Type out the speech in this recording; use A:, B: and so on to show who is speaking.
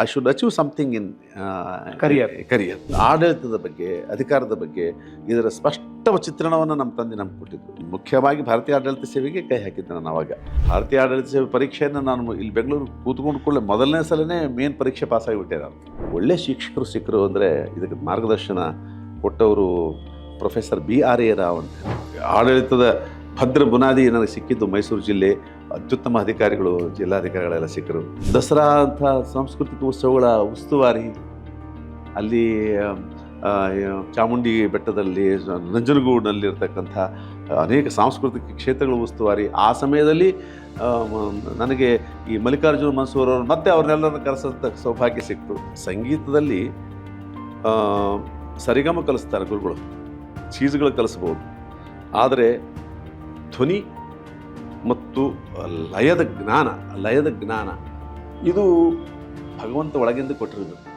A: I should achieve something in
B: career
A: career ಆಡಳಿತದ ಬಗ್ಗೆ ಅಧಿಕಾರದ ಬಗ್ಗೆ ಇದರ ಸ್ಪಷ್ಟ ಚಿತ್ರಣವನ್ನು ನಮ್ಮ ತಂದೆ ನಮ್ಗೆ ಕೊಟ್ಟಿದ್ರು. ಮುಖ್ಯವಾಗಿ ಭಾರತೀಯ ಆಡಳಿತ ಸೇವೆಗೆ ಕೈ ಹಾಕಿದ್ದೆ ನಾನು ಅವಾಗ. ಭಾರತೀಯ ಆಡಳಿತ ಸೇವೆ ಪರೀಕ್ಷೆಯನ್ನು ನಾನು ಇಲ್ಲಿ ಬೆಂಗಳೂರು ಕೂತ್ಕೊಂಡು ಕೂಡಲೇ ಮೊದಲನೇ ಸಲನೇ ಮೇನ್ ಪರೀಕ್ಷೆ ಪಾಸ್ ಆಗಿಬಿಟ್ಟೆ ನಾನು. ಒಳ್ಳೆ ಶಿಕ್ಷಕರು ಸಿಕ್ಕರು ಅಂದರೆ ಇದಕ್ಕೆ ಮಾರ್ಗದರ್ಶನ ಕೊಟ್ಟವರು professor B R A Rao ಅಂತ. ಆಡಳಿತದ ಭದ್ರ ಬುನಾದಿ ನನಗೆ ಸಿಕ್ಕಿದ್ದು ಮೈಸೂರು ಜಿಲ್ಲೆ. ಅತ್ಯುತ್ತಮ ಅಧಿಕಾರಿಗಳು, ಜಿಲ್ಲಾಧಿಕಾರಿಗಳೆಲ್ಲ ಸಿಕ್ಕರು. ದಸರಾ ಅಂತ ಸಾಂಸ್ಕೃತಿಕ ಉತ್ಸವಗಳ ಉಸ್ತುವಾರಿ, ಅಲ್ಲಿ ಚಾಮುಂಡಿ ಬೆಟ್ಟದಲ್ಲಿ ನಂಜನಗೂಡಿನಲ್ಲಿರ್ತಕ್ಕಂಥ ಅನೇಕ ಸಾಂಸ್ಕೃತಿಕ ಕ್ಷೇತ್ರಗಳ ಉಸ್ತುವಾರಿ. ಆ ಸಮಯದಲ್ಲಿ ನನಗೆ ಈ ಮಲ್ಲಿಕಾರ್ಜುನ ಮನ್ಸೂರ್ ಅವರು ಮತ್ತೆ ಅವ್ರನ್ನೆಲ್ಲರನ್ನು ಕರೆಸೋಂಥ ಸೌಭಾಗ್ಯ ಸಿಕ್ತು. ಸಂಗೀತದಲ್ಲಿ ಸರಿಗಮ ಕಲಿಸ್ತಾರೆ ಗುರುಗಳು. ಚೀಸ್ಗಳು ಕಲಿಸ್ಬೋದು. ಆದರೆ ಧ್ವನಿ ಮತ್ತು ಲಯದ ಜ್ಞಾನ ಲಯದ ಜ್ಞಾನ. ಇದು ಭಗವಂತ ಒಳಗಿಂದ ಕೊಟ್ಟಿರೋದು